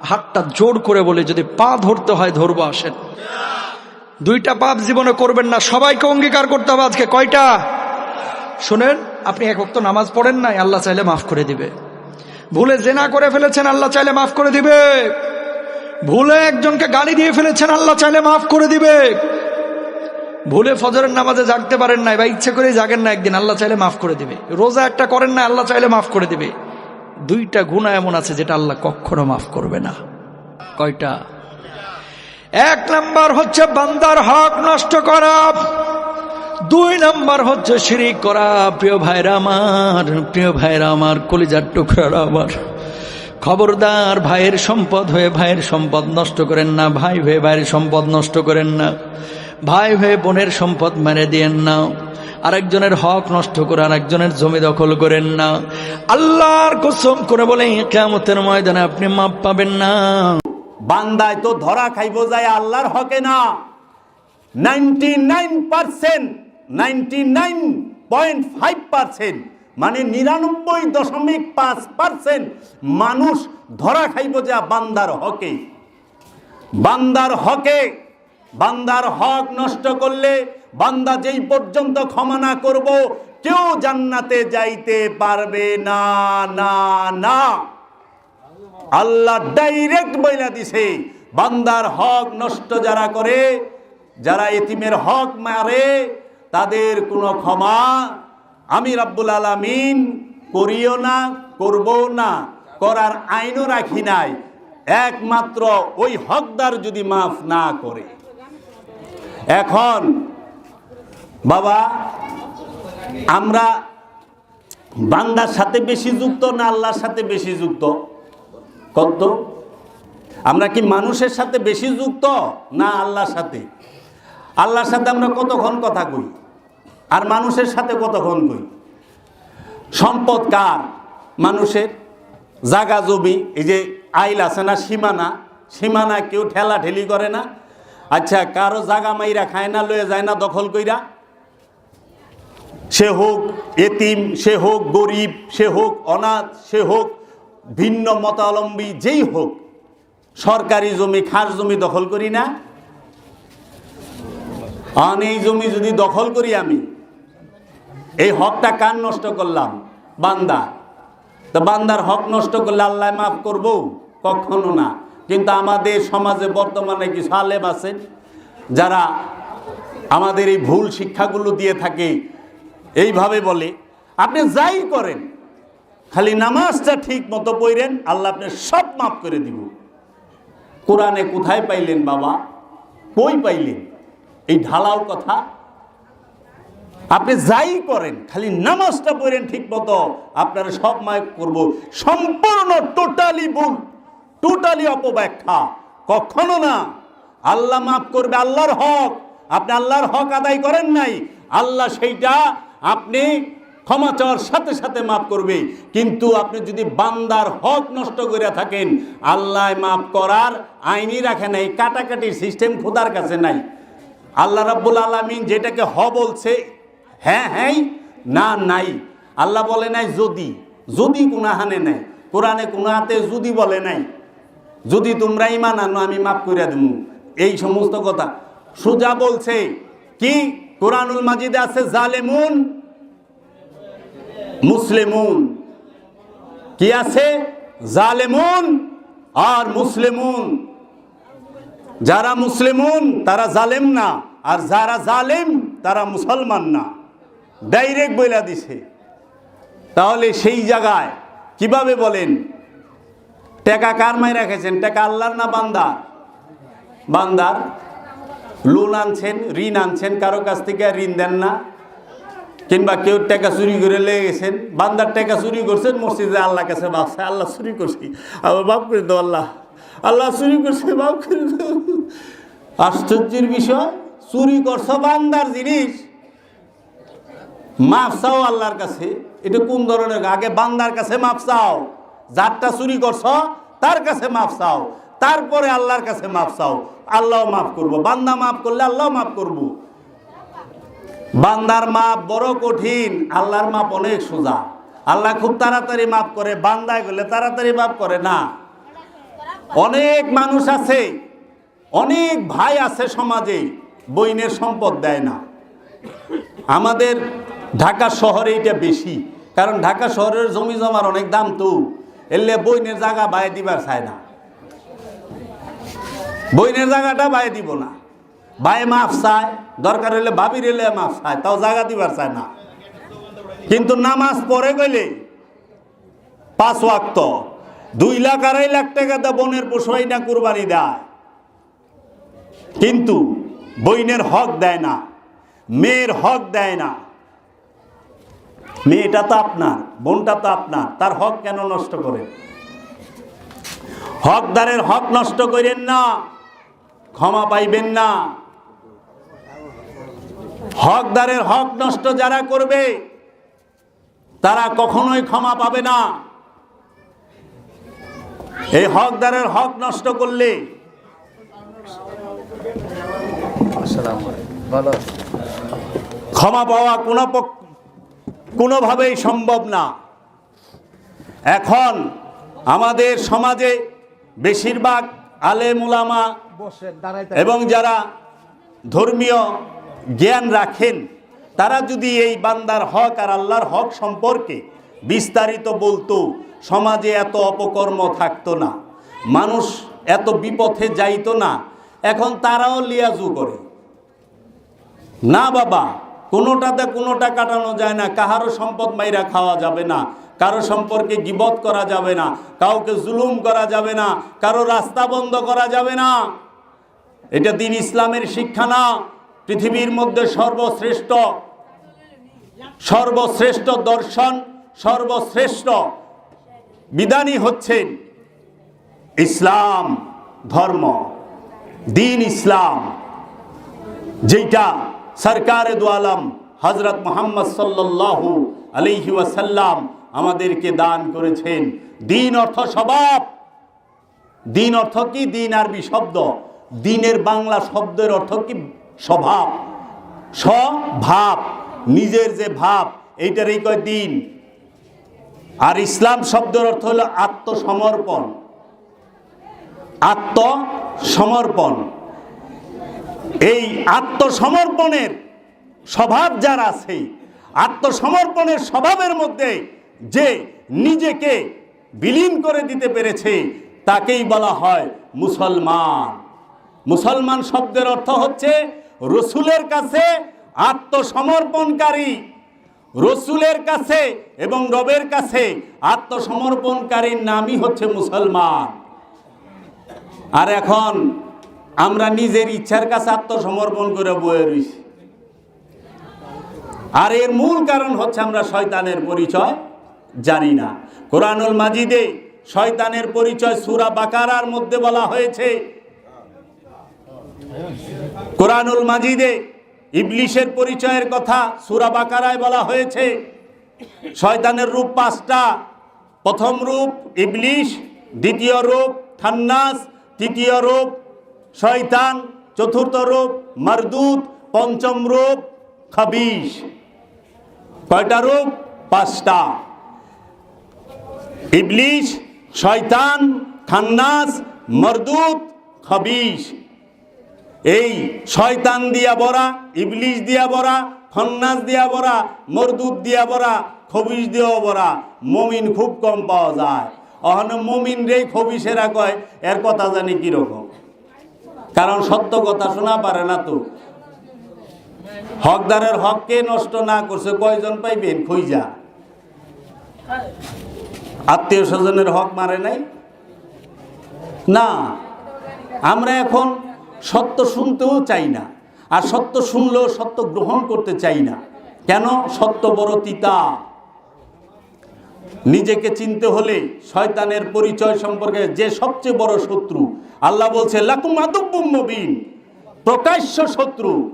হাতটা জোর করে বলে, যদি পা ধরতে হয়, ধরবো আসেন। দুইটা পাপ জীবনে করবেন না, সবাইকে অঙ্গীকার করতে হবে আজকে। কয়টা? শোনেন, আপনি এক তো নামাজ পড়েন নাই, আল্লাহ চাইলে মাফ করে দিবে। ভুলে জেনা করে ফেলেছেন, আল্লাহ চাইলে মাফ করে দিবে। ভুলে একজনকে গালি দিয়ে ফেলেছেন, আল্লাহ চাইলে মাফ করে দিবে। ভুলে ফজরের নামাজে জাগতে পারেন নাই বা ইচ্ছে করে জাগেন না একদিন, আল্লাহ চাইলে মাফ করে দিবে। রোজা একটা করেন না আল্লাহ চাইলে মাফ করে দিবে। দুইটা গুণা এমন আছে যেটা আল্লাহ কখনো মাফ করবে না। কয়টা? এক নাম্বার হচ্ছে বান্দার হক নষ্ট করা। দুই নাম্বার হচ্ছে শিরিক করা। প্রিয় ভাইরা আমার, প্রিয় ভাইরা আমার, কলিজার টুকরার আমার। খবরদার ভাইয়ের সম্পদ হয়ে ভাইয়ের সম্পদ নষ্ট করেন না, ভাই হয়ে ভাইয়ের সম্পদ নষ্ট করেন না। ভাই হয়ে বোনের সম্পদ মেরে দিয়েন না। আরেকজনের হক নষ্ট করে আরেকজনের জমি দখল করেন না। আল্লাহর কসম করে বলে কেমতের ময়দানে আপনি মাপ পাবেন না। বান্দায় তো ধরা খাইব যায়, আল্লাহর হকে না। Ninety nine percent, ninety nine point five percent মানে নিরানব্বই দশমিক পাঁচ পার্সেন্ট মানুষ ধরা খাইব যা বান্দার হকে। বান্দার হকে, বান্দার হক নষ্ট করলে বান্দা যেই পর্যন্ত ক্ষমা না করব, কেউ জান্নাতে যাইতে পারবে না না না। আল্লাহ ডাইরেক্ট বইলা দিছে, বান্দার হক নষ্ট যারা করে, যারা এতিমের হক মারে, তাদের কোনো ক্ষমা আমি রাব্বুল আলামিন করিও না করব না, করার আইনও রাখি নাই। একমাত্র ওই হকদার যদি মাফ না করে। এখন বাবা, আমরা বান্দার সাথে বেশি যুক্ত না আল্লাহর সাথে বেশি যুক্ত? কত আমরা কি মানুষের সাথে বেশি যুক্ত না আল্লাহর সাথে? আল্লাহর সাথে আমরা কতক্ষণ কথা কই? আর মানুষের সাথে কতক্ষণ কই? সম্পদ কার? মানুষের? জাগা জমি, এই যে আইল আছে না, সীমানা? সীমানা কেউ ঠেলা ঠেলি করে না? আচ্ছা কারও জাগা মাইরা খায় না, লয়ে যায় না, দখল কইরা? সে হোক এতিম, সে হোক গরিব, সে হোক অনাথ, সে হোক ভিন্ন মতাবলম্বী, যেই হোক, সরকারি জমি, খাস জমি দখল করি না। আন এই জমি যদি দখল করি আমি, এই হকটা কান নষ্ট করলাম? বান্দা। তো বান্দার হক নষ্ট করলে আল্লাহ মাফ করব? কখনো না। কিন্তু আমাদের সমাজে বর্তমানে কিছু আলেম আছেন যারা আমাদের এই ভুল শিক্ষাগুলো দিয়ে থাকে এইভাবে বলে। আপনি যাই করেন, খালি নামাজটা ঠিক মতো পড়েন, আল্লাহ আপনি সব মাফ করে দিব। কোরআনে কোথায় পাইলেন বাবা? কই পাইলেন? এই ঢালাও কথা। আপনি যাই করেন, খালি নামাজটা পড়েন ঠিক মতো, আপনারা সব মায় করব। সম্পূর্ণ, টোটালি ভুল, টোটালি অপব্যাখ্যা। কখনো না। আল্লাহ মাফ করবে আল্লাহর হক। আপনি আল্লাহর হক আদায় করেন নাই। আল্লাহ সেইটা আপনি ক্ষমা চাওয়ার সাথে সাথে মাফ করবে। কিন্তু আপনি যদি বান্দার হক নষ্ট করে থাকেন, আল্লাহ মাফ করার আইনি রাখে নাই কাটাকাটির সিস্টেম খোদার কাছে নাই। আল্লাহ রাব্বুল আলমিন যেটাকে হ বলছে হ্যাঁ হ্যাঁ না, নাই। আল্লাহ বলে নাই যদি যদি হানে নাই। কোরআনে হাতে যদি বলে নাই, যদি তোমরা ইমান আনো, আমি মাফ করে দেব এই সমস্ত কথা। সোজা বলছে কি? কোরআনুল মাজিদে আছে জালেমুন, মুসলিমুন। কি আছে? জালেমুন আর মুসলিমুন। যারা মুসলিমুন, তারা জালেম না, আর যারা জালেম, তারা মুসলমান না। ডাইরেক্ট বইলা দিছে। তাহলে সেই জায়গায় কীভাবে বলেন? টেকা কার মাই রেখেছেন টেকা আল্লাহর না বান্দার? বান্দার? লোন আনছেন, ঋণ আনছেন, কারও কাছ থেকে ঋণ দেন না। কিংবা কেউ টাকা চুরি করে লেগে গেছেন, বান্দার টাকা চুরি করছেন, মসজিদে আল্লাহ কাছে ভাবছে আল্লাহ চুরি করছি। আবার বাপ করে দাও, আল্লাহ। আল্লাহ চুরি করছে বাপ করে দাও। আশ্চর্যের বিষয়, চুরি করছ বান্দার জিনিস। মাফ চাও আল্লাহর কাছে, এটা কোন ধরনের? আগে বান্দার কাছে মাফ চাও, যারটা চুরি করছ, তার কাছে মাফ চাও। তারপরে আল্লাহর কাছে মাফ চাও। আল্লাহ মাফ করব। বান্দা মাফ করলে আল্লাহ মাফ করব। বান্দার মাপ বড় কঠিন। আল্লাহর মাপ অনেক সোজা। আল্লাহ খুব তাড়াতাড়ি মাফ করে, বান্দায় গেলে তাড়াতাড়ি মাফ করে, না। অনেক মানুষ আছে, অনেক ভাই আছে সমাজে, বইনের সম্পদ দেয় না। আমাদের ঢাকা শহরে এটা বেশি, কারণ ঢাকা শহরের জমি জমার অনেক দাম তো। এলে বইনের জায়গা বায়ে দিবার চায় না। বইনের জায়গাটা বায়ে দিব না। বায়ে মাফ চায়, দরকার হলে ভাবির এলে মাফ চায়, তাও জায়গা দিবার চায় না। কিন্তু নামাজ পড়ে গেলে পাঁচ ওয়াক্ত, দুই লাখ আড়াই লাখ টাকা দা বনের পশুই না, কুরবানি দেয়। কিন্তু বইনের হক দেয় না, মেয়ের হক দেয় না। মেয়েটা তো আপনার, বোনটা তো আপনার, তার হক কেন নষ্ট করেন? হকদারের হক নষ্ট করেন না। ক্ষমা পাইবেন না। হকদারের হক নষ্ট যারা করবে, তারা কখনোই ক্ষমা পাবে না। এই হকদারের হক নষ্ট করলে ক্ষমা পাওয়া কোনো কোনোভাবেই সম্ভব না। এখন আমাদের সমাজে বেশিরভাগ আলেম উলামা এবং যারা ধর্মীয় জ্ঞান রাখেন তারা যদি এই বান্দার হক আর আল্লাহর হক সম্পর্কে বিস্তারিত বলতো সমাজে এত অপকর্ম থাকতো না মানুষ এত বিপথে যাইতো না এখন তারাও লিয়াজু করে। না বাবা কোনোটাতে কোনোটা কাটানো যায় না কাহারও সম্পদ মাইরা খাওয়া যাবে না কারও সম্পর্কে গিবত করা যাবে না কাউকে জুলুম করা যাবে না কারও রাস্তা বন্ধ করা যাবে না। এটা দিন ইসলামের শিক্ষা না, পৃথিবীর মধ্যে সর্বশ্রেষ্ঠ। সর্বশ্রেষ্ঠ দর্শন, সর্বশ্রেষ্ঠ বিধানই হচ্ছেন ইসলাম, ধর্ম, দিন ইসলাম যেটা সরকারে দু আলম হজরত মোহাম্মদ সাল্লাল্লাহু আলাইহি ওয়াসাল্লাম আমাদেরকে দান করেছেন। দিন অর্থ স্বভাব। দিন অর্থ কি? দিন আরবি শব্দ। দিনের বাংলা শব্দের অর্থ কি? স্বভাব। স্বভাব। নিজের যে ভাব, এইটারই কয় দিন। আর ইসলাম শব্দের অর্থ হলো আত্মসমর্পণ। আত্মসমর্পণ। এই আত্মসমর্পণের স্বভাব যার আছে, আত্মসমর্পণের স্বভাবের মধ্যে যে নিজেকে বিলীন করে দিতে পেরেছে, তাকেই বলা হয় মুসলমান। মুসলমান শব্দের অর্থ হচ্ছে রসুলের কাছে আত্মসমর্পণকারী। রসুলের কাছে এবং রবের কাছে আত্মসমর্পণকারীর নামই হচ্ছে মুসলমান। আর এখন আমরা নিজের ইচ্ছার কাছে আত্মসমর্পণ করে বয়ে রইছি। আর এর মূল কারণ হচ্ছে আমরা শয়তানের পরিচয় জানি না। কোরআনুল মাজিদে শয়তানের পরিচয় সুরা বাকারার মধ্যে বলা হয়েছে কোরআনুল মাজিদে ইবলিশের পরিচয়ের কথা সুরা বাকারায় বলা হয়েছে, শয়তানের রূপ পাঁচটা। প্রথম রূপ ইবলিশ, দ্বিতীয় রূপ খান্নাস, তৃতীয় রূপ শয়তান, চতুর্থ রূপ মারদুত, পঞ্চম রূপ খাবিশ। কয়টা রূপ? পাঁচটা। ইবলিশ, শয়তান, খান্নাস, মরদুত, খবিশ। এই শয়তান দিয়া বরা ইবলিশ দিয়া বরা খন্নাস দিয়া বরা, মরদুত দিয়া বরা, খবিশ দিয়া বরা, মমিন খুব কম পাওয়া যায়। অহন মমিন রে খবিশেরা কয়, এর কথা জানি কীরকম? কারণ সত্য কথা শোনা পারে না তো। হকদারের হককে নষ্ট না করছে, কয়জন পাইবেন? খুঁজা। আত্মীয় স্বজনের হক মারে নাই? না। আমরা এখন সত্য শুনতেও চাই না। আর সত্য শুনলেও সত্য গ্রহণ করতে চাই না। কেন? সত্য বড় তিতা। নিজেকে চিনতে হলে শয়তানের পরিচয় সম্পর্কে যে সবচেয়ে বড় শত্রু, আল্লাহ বলছে, লাকুম প্রকাশ্য শত্রু।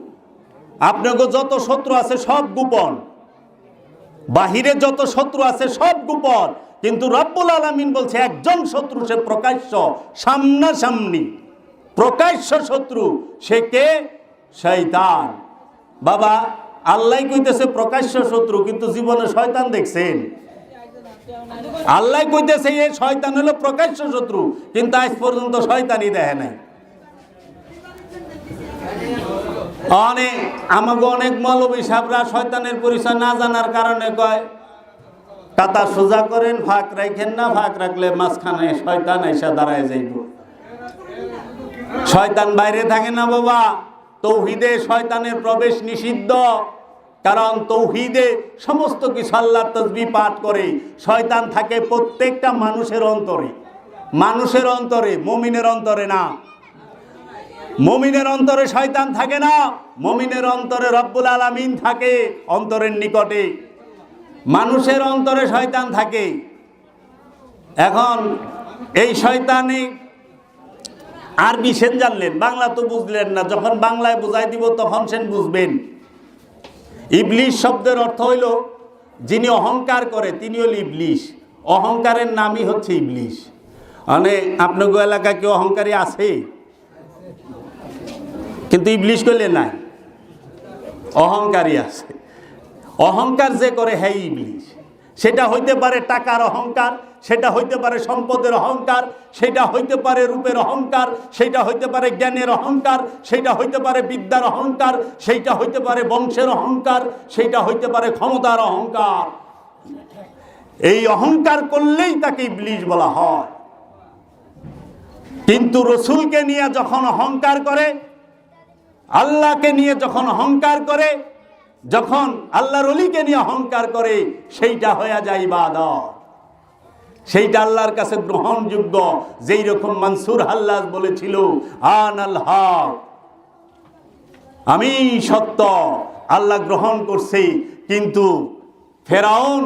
আপনাকে যত শত্রু আছে সব গোপন। বাহিরে যত শত্রু আছে সব গোপন। কিন্তু রব্বুল আলমিন বলছে, একজন শত্রু সে প্রকাশ্য, সামনাসামনি। প্রকাশ্য শত্রু, সে কে? শয়তান। বাবা, আল্লাহ কইতেছে প্রকাশ্য শত্রু, কিন্তু জীবনে শয়তান দেখছেন। আল্লাহ কইতেছে এই শয়তান হলো প্রকাশ্য শত্রু, কিন্তু আজ পর্যন্ত শয়তানই দেখে নাই। অনেক আমাকে অনেক মৌলবী সাহরা শয়তানের পরিচয় না জানার কারণে কয় কাতা সোজা করেন, ফাঁক রাখেন না, ফাঁক রাখলে মাঝখানে শয়তান এসে দাঁড়ায় যাইব। শয়তান বাইরে থাকে না বাবা। তৌহিদে শয়তানের প্রবেশ নিষিদ্ধ। কারণ তৌহিদে সমস্ত কিছু আল্লাহ তসবি পাঠ করে। শয়তান থাকে প্রত্যেকটা মানুষের অন্তরে। মানুষের অন্তরে, মমিনের অন্তরে না। মমিনের অন্তরে শয়তান থাকে না, মমিনের অন্তরে রব্বুল আলামিন থাকে অন্তরের নিকটে। মানুষের অন্তরে শয়তান থাকে। এখন এই শয়তানে আরবি সেন জানলেন, বাংলা তো বুঝলেন না, যখন বাংলায় বুঝাই দিব তখন সেন বুঝবেন। ইবলিশ শব্দের অর্থ হইল, যিনি অহংকার করে, তিনি হল ইবলিশ। অহংকারের নামই হচ্ছে ইবলিশ। মানে আপনার এলাকায় কেউ অহংকারী আছে? কিন্তু ইবলিশ করলে নাই। অহংকারী আছে। অহংকার যে করে হ্যাঁ ইবলিশ। সেটা হইতে পারে টাকার অহংকার সেটা হইতে পারে সম্পদের অহংকার, সেটা হইতে পারে রূপের অহংকার, সেটা হইতে পারে জ্ঞানের অহংকার, সেটা হইতে পারে বিদ্যার অহংকার, সেইটা হইতে পারে বংশের অহংকার, সেইটা হইতে পারে ক্ষমতার অহংকার। এই অহংকার করলেই তাকে ইবলিশ বলা হয়। কিন্তু রসুলকে নিয়ে যখন অহংকার করে, আল্লাহকে নিয়ে যখন অহংকার করে, যখন আল্লাহর অলিকে নিয়ে অহংকার করে, সেইটা হয়ে যায় ইবাদত। সেইটা আল্লাহর কাছে গ্রহণযোগ্য। যেই রকম মানসুর হাল্লাজ বলেছিল আন আল হক। আমি সত্য, আল্লাহ গ্রহণ করছে, কিন্তু ফেরাউন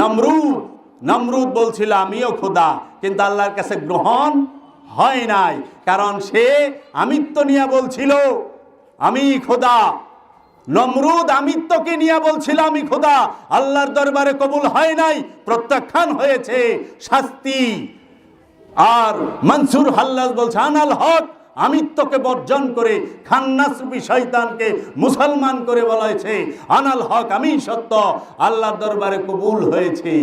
নমরুদ নমরুদ বলছিল, আমিও খোদা। কিন্তু আল্লাহর কাছে গ্রহণ হয় নাই, কারণ সে আমিত্ব নিয়ে বলছিল, আমি খোদা। নমরুদ আমিত্বকে নিয়ে বলছিলাম আমি খোদা, আল্লাহর দরবারে কবুল হয় নাই, প্রত্যাখ্যান হয়েছে শাস্তি। আর মনসুর হাল্লাস বলছে, আনাল হক, আমিত্বকে বর্জন করে খান্নাসরূপী শয়তানকে মুসলমান করে বলা হয়েছে আনাল হক আমি সত্য, আল্লাহর দরবারে কবুল হয়েছে।